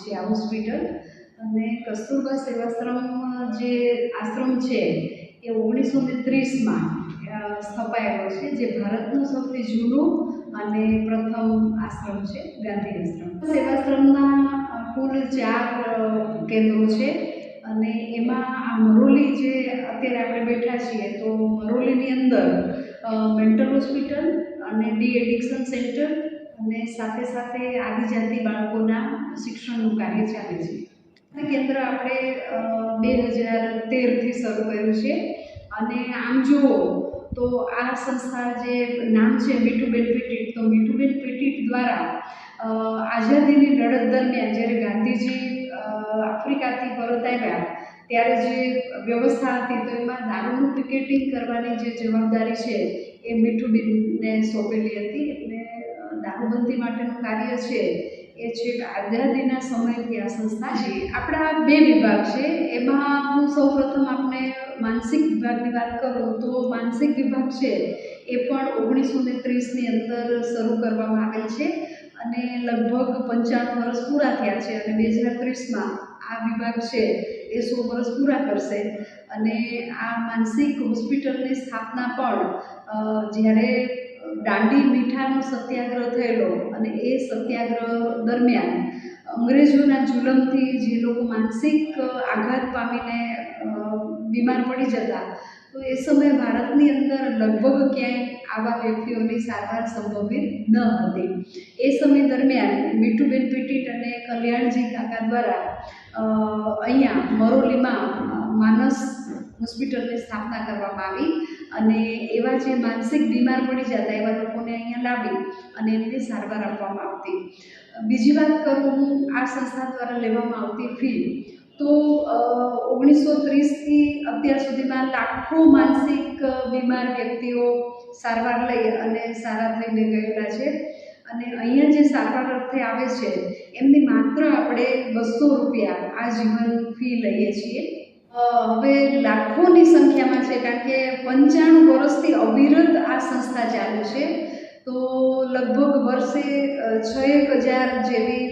છે આ હોસ્પિટલ. અને કસ્તુરબા સેવાશ્રમ જે આશ્રમ છે, એ ઓગણીસો ને ત્રીસમાં સ્થપાયેલો છે, જે ભારતનું સૌથી જૂનું અને પ્રથમ આશ્રમ છે, ગાંધી આશ્રમ. સેવાશ્રમના કુલ ચાર કેન્દ્રો છે. અને એમાં આ મરોલી જે અત્યારે આપણે બેઠા છીએ, તો મરોલીની અંદર મેન્ટલ હોસ્પિટલ અને ડી એડિક્શન સેન્ટર અને સાથે સાથે આદિજાતિ બાળકોના શિક્ષણનું કાર્ય ચાલે છે. આ કેન્દ્ર આપણે બે હજાર તેરથી શરૂ કર્યું છે. અને આમ જુઓ તો આ સંસ્થા જે નામ છે મીઠુબેન પેટીટ, તો મીઠુબેન પેટીટ દ્વારા આઝાદીની લડત દરમિયાન જ્યારે ગાંધીજી આફ્રિકાથી પરત આવ્યા, ત્યારે જે વ્યવસ્થા હતી તો એમાં દારૂનું પિકેટિંગ કરવાની જે જવાબદારી છે એ મીઠુબેનને સોંપેલી હતી. એટલે દારૂબંધી માટેનું કાર્ય છે, એ છેક આઝાદીના સમયથી આ સંસ્થા છે. આપણા બે વિભાગ છે, એમાં હું સૌપ્રથમ આપણે માનસિક વિભાગની વાત કરું તો માનસિક વિભાગ છે, એ પણ ઓગણીસો ને ત્રીસની અંદર શરૂ કરવામાં આવેલ છે અને લગભગ પંચાણું વર્ષ પૂરા થયા છે અને બે હજાર ત્રીસમાં આ વિભાગ છે, એ સો વર્ષ પૂરા કરશે. અને આ માનસિક હોસ્પિટલની સ્થાપના પણ જ્યારે દાંડી મીઠાનો સત્યાગ્રહ થયેલો અને એ સત્યાગ્રહ દરમિયાન અંગ્રેજોના જુલમથી જે લોકો માનસિક આઘાત પામીને બીમાર પડી જતા, તો એ સમયે ભારતની અંદર લગભગ ક્યાંય આવા વ્યક્તિઓની સારવાર સંભવિત ન હતી. એ સમય દરમિયાન મીઠુબેન પીટીટ અને કલ્યાણજી કાકા દ્વારા અહીંયા મરોલીમાં માનસ હોસ્પિટલની સ્થાપના કરવામાં આવી અને એવા જે માનસિક બીમાર પડી જતા એવા લોકોને અહીંયા લાવી અને એમની સારવાર આપવામાં આવતી. બીજી વાત કરું હું, આ સંસ્થા દ્વારા લેવામાં આવતી ફી. તો ઓગણીસો ત્રીસથી અત્યાર સુધીમાં લાખો માનસિક બીમાર વ્યક્તિઓ સારવાર લઈ અને સારા થઈને ગયેલા છે. અને અહીંયા જે સારવાર અર્થે આવે છે, એમની માત્ર આપણે બસો રૂપિયા આ જીવન ફી લઈએ છીએ. હવે લાખોની સંખ્યામાં છે, કારણ કે પંચાણું વર્ષથી અવિરત આ સંસ્થા ચાલુ છે. તો લગભગ વર્ષે છ એક હજાર જેવી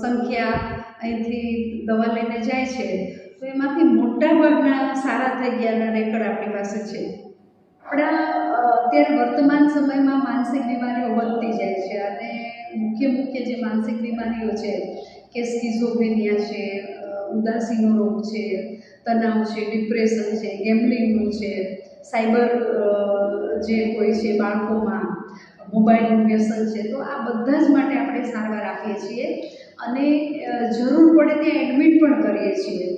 સંખ્યા અહીંથી દવા લઈને જાય છે. તો એમાંથી મોટા ભાગના સારા થઈ ગયાના રેકર્ડ આપણી પાસે છે. આપણા અત્યારે વર્તમાન સમયમાં માનસિક બીમારીઓ વધતી જાય છે અને મુખ્ય મુખ્ય જે માનસિક બીમારીઓ છે, કે સ્કિઝોફ્રેનિયા છે ઉદાસીનો રોગ છે તણાવ છે ડિપ્રેશન છે ગેમ્બલિંગનું છે સાયબર જે કોઈ છે બાળકોમાં મોબાઈલનું વ્યસન છે તો આ બધા જ માટે આપણે સારવાર આપીએ છીએ અને જરૂર પડે ત્યાં એડમિટ પણ કરીએ છીએ.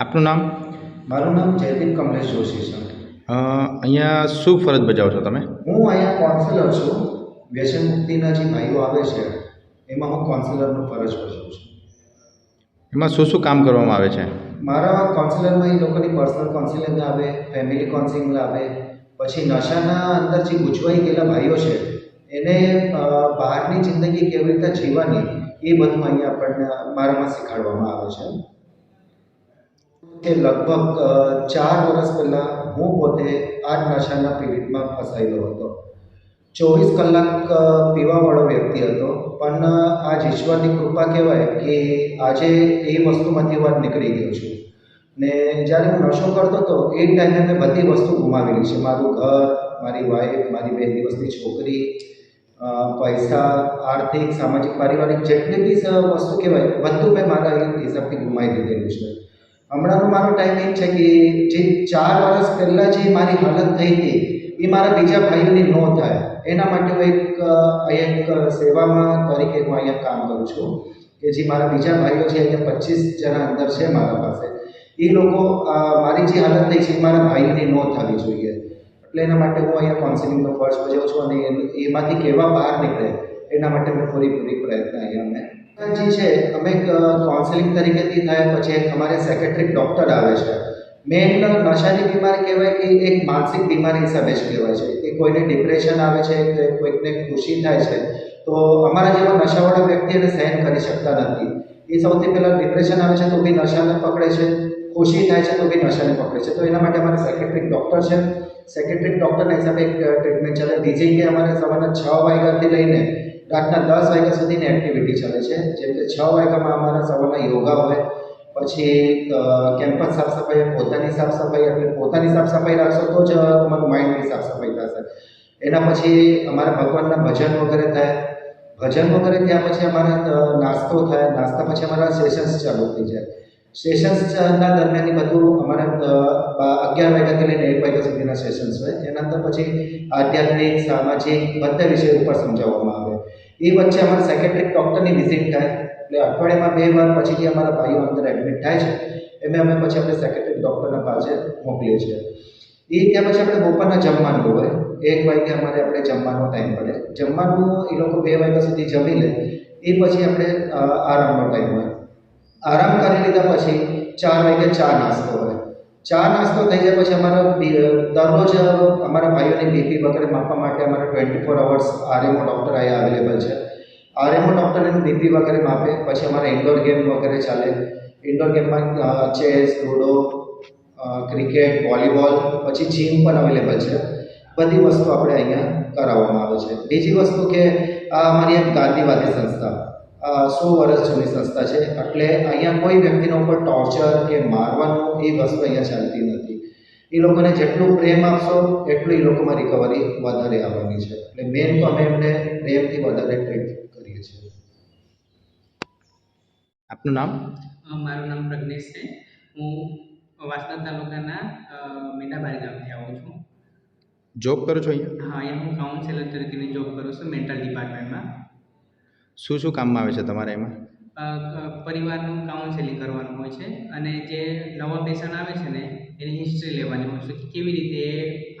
આપનું નામ? મારું નામ જયદીપ કમલેશ જોશી છે. અહીંયા શું ફરજ બજાવો છો તમે? હું અહીંયા કાઉન્સિલર છું. વ્યસન મુક્તિના જે ભાઈઓ આવે છે એમાં હું કાઉન્સિલરનો ફરજ ભજવું છું. એમાં શું શું કામ કરવામાં આવે છે? મારા કાઉન્સિલરમાં એ લોકોની પર્સનલ કાઉન્સિલિંગ આવે ફેમિલી કાઉન્સિલિંગ આવે પછી નશાના અંદર જે ગૂંચવાઈ ગયેલા ભાઈઓ છે એને બહારની જિંદગી કેવી રીતે જીવવાની એ બધું અહીંયા આપણને મારામાં શીખવાડવામાં આવે છે. કે લગભગ ચાર વર્ષ પહેલાં હું પોતે આ જ નશાના પીડિતમાં ફસાયેલો હતો. ચોવીસ કલાક પીવાવાળો વ્યક્તિ હતો. પણ આજ ઈશ્વરની કૃપા કહેવાય કે આજે એ વસ્તુમાંથી વાત નીકળી ગયો છું. ને જ્યારે હું નશો કરતો હતો, એ ટાઈમે મેં બધી વસ્તુ ગુમાવેલી છે. મારું ઘર, મારી વાઈફ મારી બે દિવસની છોકરી પૈસા, આર્થિક, સામાજિક, પારિવારિક, જેટલી બી વસ્તુ કહેવાય, બધું મેં મારા હિસાબથી ગુમાવી દીધેલું છે. હમણાંનો મારો ટાઈમ એ છે કે જે ચાર વર્ષ પહેલાં જે મારી હાલત થઈ હતી એ મારા બીજા ભાઈઓની ન થાય. એના માટે હું એક અહીંયા એક સેવામાં તરીકે હું અહીંયા કામ કરું છું કે જે મારા બીજા ભાઈઓ છે અહીંયા પચીસ જણા અંદર છે મારા પાસે. એ લોકો મારી જે હાલત થઈ છે એ મારા ભાઈઓની ન થવી જોઈએ. એટલે એના માટે હું અહીંયા કાઉન્સિલિંગનો ફર્જ બજાવું છું અને એમાંથી કેવા બહાર નીકળે, એના માટે મેં પૂરેપૂરી પ્રયત્ન અહીંયા અમે જે છે, અમે કાઉન્સિલિંગ તરીકેથી થાય, પછી અમારે સેક્રેટરી ડૉક્ટર આવે છે. મેઇન નશાની બીમારી કહેવાય કે એક માનસિક બીમારી હિસાબે જ કહેવાય છે, કે કોઈને ડિપ્રેશન આવે છે, કે કોઈકને ખુશી થાય છે, તો અમારા જેવા નશાવાળા વ્યક્તિ એને સહન કરી શકતા નથી. એ સૌથી પહેલાં ડિપ્રેશન આવે છે તો બી નશાને પકડે છે, ખુશી થાય છે તો બી નશાને પકડે છે. તો એના માટે અમારે સેક્રેટરી ડૉક્ટર છે. સેક્રેટરી ડૉક્ટરના હિસાબે એક ટ્રીટમેન્ટ ચાલે. બીજી કે અમારે સવારના છ વાગ્યાથી લઈને રાતના દસ વાગ્યા સુધીની એક્ટિવિટી ચાલે છે. જેમ કે છ વાગ્યામાં અમારા સવારના યોગા હોય પછી કેમ્પસ સાફ સફાઈ પોતાની સાફ સફાઈ એટલે પોતાની સાફ સફાઈ રાખશો તો જ તમારું માઇન્ડની સાફ સફાઈ થશે. એના પછી અમારા ભગવાનના ભજન વગેરે થાય. ભજન વગેરે ત્યાં પછી અમારા નાસ્તો થાય. નાસ્તા પછી અમારા સેશન્સ ચાલુ થઈ જાય. સેશન્સના દરમિયાન બધું અમારા અગિયાર વાગ્યાથી લઈને એક વાગ્યા સુધીના સેશન્સ હોય. એના અંદર પછી આધ્યાત્મિક, સામાજિક, બધા વિષય ઉપર સમજાવવામાં આવે. એ વચ્ચે અમારા સેક્રેટરી ડૉક્ટરની વિઝિટ થાય. એટલે અઠવાડિયામાં બે વાર પછીથી અમારા ભાઈઓ અંદર એડમિટ થાય છે. એમને અમે પછી આપણે સેક્રેટરી ડૉક્ટરના પાસે મોકલીએ છીએ. એ ત્યાં પછી આપણે બપોરના જમવાનું હોય. એક વાગે અમારે આપણે જમવાનો ટાઈમ પડે. જમવાનું એ લોકો બે વાગ્યા સુધી જમી લે. એ પછી આપણે આરામનો ટાઈમ હોય. આરામ કરી લીધા પછી ચાર વાગે ચા નાસ્તો હોય. ચા નાસ્તો થઈ જાય પછી અમારો દરરોજ અમારા ભાઈઓની બીપી વગેરે માપવા માટે અમારા twenty four hours RMO doctor અહીંયા અવેલેબલ છે. આરએમઓ ડૉક્ટર એનું વગેરે માપે, પછી અમારે ઇન્ડોર ગેમ વગેરે ચાલે. ઇન્ડોર ગેમમાં ચેસ લૂડો ક્રિકેટ વોલીબોલ પછી જીમ પણ અવેલેબલ છે. બધી વસ્તુ આપણે અહીંયા કરાવવામાં આવે છે. બીજી વસ્તુ કે, આ અમારી એક ગાંધીવાદી સંસ્થા સો વર્ષ જૂની સંસ્થા છે. એટલે અહીંયા કોઈ વ્યક્તિના ઉપર ટોર્ચર કે મારવાનું એ વસ્તુ અહીંયા ચાલતી નથી. એ લોકોને જેટલું પ્રેમ આપશો, એટલું એ લોકોમાં રિકવરી વધારે આવવાની છે. એટલે મેન તો અમે એમને પ્રેમથી વધારે ટ્રીટ કરીએ છીએ આપનું નામ? મારું નામ પ્રજ્ઞેશ છે. હું વાસદા તાલુકાના મીઠાબારી ગામથી આવું છું. જોબ કરો છો અહીંયા? હા અહીંયા હું કાઉન્સેલર તરીકેની જોબ કરું છું મેન્ટલ ડિપાર્ટમેન્ટમાં શું શું કામમાં આવે છે તમારે એમાં? પરિવારનું કાઉન્સેલિંગ કરવાનું હોય છે અને જે નવા પેશન્ટ આવે છે ને એની હિસ્ટ્રી લેવાની હોય છે કે કેવી રીતે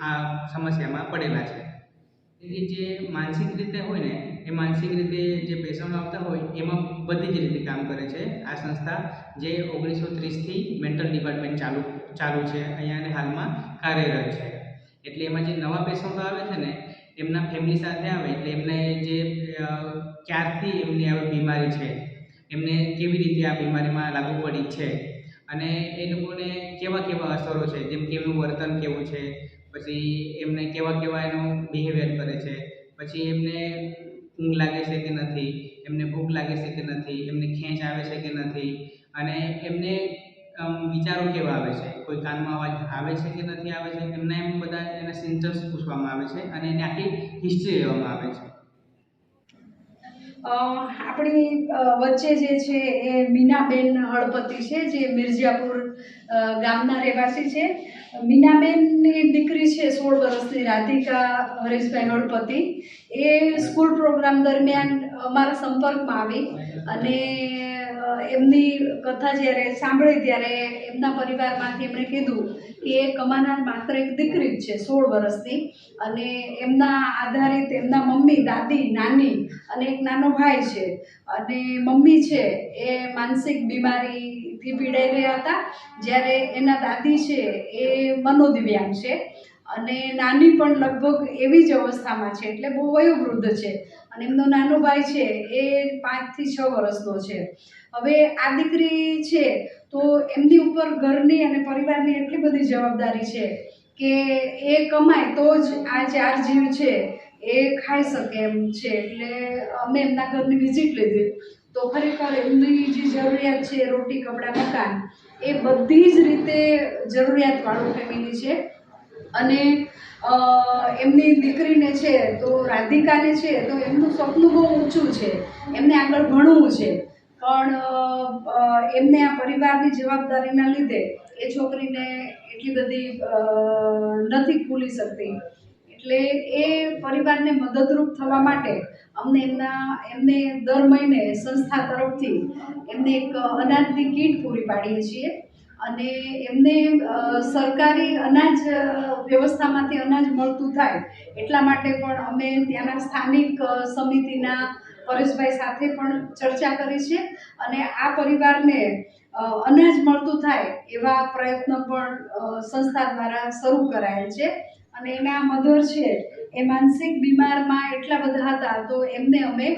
આ સમસ્યામાં પડેલા છે. એ જે માનસિક રીતે હોય ને, એ માનસિક રીતે જે પેશન્ટ આવતા હોય, એમાં બધી જ રીતે કામ કરે છે. આ સંસ્થા જે ઓગણીસો ત્રીસથી મેન્ટલ ડિપાર્ટમેન્ટ ચાલુ ચાલુ છે. અહીંયા અને હાલમાં કાર્યરત છે. એટલે એમાં જે નવા પેશન્ટો આવે છે ને, એમના ફેમિલી સાથે આવે, એટલે એમને જે ક્યારથી એમની આવી બીમારી છે, એમને કેવી રીતે આ બીમારીમાં લાગુ પડી છે, અને એ લોકોને કેવા કેવા અસરો છે, જેમ કે એમનું વર્તન કેવું છે પછી એમને કેવા કેવા એનું બિહેવિયર કરે છે, પછી એમને ઊંઘ લાગે છે કે નથી, એમને ભૂખ લાગે છે કે નથી, એમને ખેંચ આવે છે કે નથી, અને એમને વિચારો કેવા આવે છે? કોઈ કાનમાં અવાજ આવે છે કે નથી આવે છે? એમના એમ બધા એના સિમ્ટમ્સ પૂછવામાં આવે છે અને એની આખી હિસ્ટ્રી લેવામાં આવે છે. આપણી વચ્ચે જે છે એ મીનાબેન હળપતિ છે, જે મિર્જાપુર ગામના રહેવાસી છે. મીનાબેનની દીકરી છે સોળ વર્ષની, રાધિકા હરેશભાઈ હળપતિ. એ સ્કૂલ પ્રોગ્રામ દરમિયાન અમારા સંપર્કમાં આવી અને એમની કથા જ્યારે સાંભળી ત્યારે એમના પરિવારમાંથી એમણે કીધું કે એ કમાનાર માત્ર એક દીકરી જ છે, સોળ વર્ષની. અને એમના આધારિત એમના મમ્મી, દાદી, નાની અને એક નાનો ભાઈ છે. અને મમ્મી છે એ માનસિક બીમારીથી પીડાઈ રહ્યા હતા. જ્યારે એના દાદી છે એ મનોદિવ્યાંગ છે. અને નાની પણ લગભગ એવી જ અવસ્થામાં છે, એટલે બહુ વયોવૃદ્ધ છે. અને એમનો નાનો ભાઈ છે, એ પાંચથી છ વર્ષનો છે. હવે આ દીકરી છે, તો એમની ઉપર ઘરની અને પરિવારની એટલી બધી જવાબદારી છે કે એ કમાય તો જ આ ચાર જીવ છે, એ ખાઈ શકે એમ છે. એટલે અમે એમના ઘરની વિઝિટ લીધી. તો ખરેખર એમની જે જરૂરિયાત છે, રોટી, કપડાં, મકાન, એ બધી જ રીતે જરૂરિયાતવાળું ફેમિલી છે. અને એમની દીકરીને છે તો રાધિકાને છે તો એમનું સપનું બહુ ઊંચું છે. એમને આગળ ભણવું છે. પણ એમને આ પરિવારની જવાબદારીના લીધે એ છોકરીને એટલી બધી નથી ખુલી શકતી. એટલે એ પરિવારને મદદરૂપ થવા માટે અમને એમના, એમને દર મહિને સંસ્થા તરફથી એમને એક અનાજની કીટ પૂરી પાડીએ છીએ. અને એમને સરકારી અનાજ વ્યવસ્થામાંથી અનાજ મળતું થાય એટલા માટે પણ અમે ત્યાંના સ્થાનિક સમિતિના પરેશભાઈ સાથે પણ ચર્ચા કરી છે અને આ પરિવારને અનાજ મળતું થાય એવા પ્રયત્ન પણ સંસ્થા દ્વારા શરૂ કરાયેલ છે અને એના મધર છે એ માનસિક બીમારમાં એટલા બધા હતા તો એમને અમે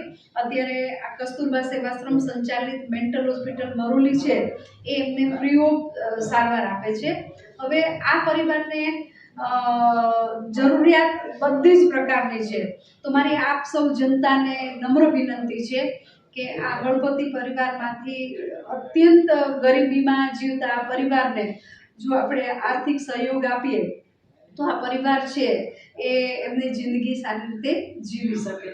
અત્યારે આ કસ્તુરબા સેવાશ્રમ સંચાલિત મેન્ટલ હોસ્પિટલ મરોલી છે, એ એમને ફ્રી ઓફ સારવાર આપે છે. હવે આ પરિવારને જરૂરિયાત બધી જ પ્રકારની છે. તો મારી આપ સૌ જનતાને નમ્ર વિનંતી છે કે આ ગણપતિ પરિવારમાંથી અત્યંત ગરીબીમાં જીવતા પરિવારને જો આપણે આર્થિક સહયોગ આપીએ તો આ પરિવાર છે એ એમની જિંદગી સારી રીતે જીવી શકે.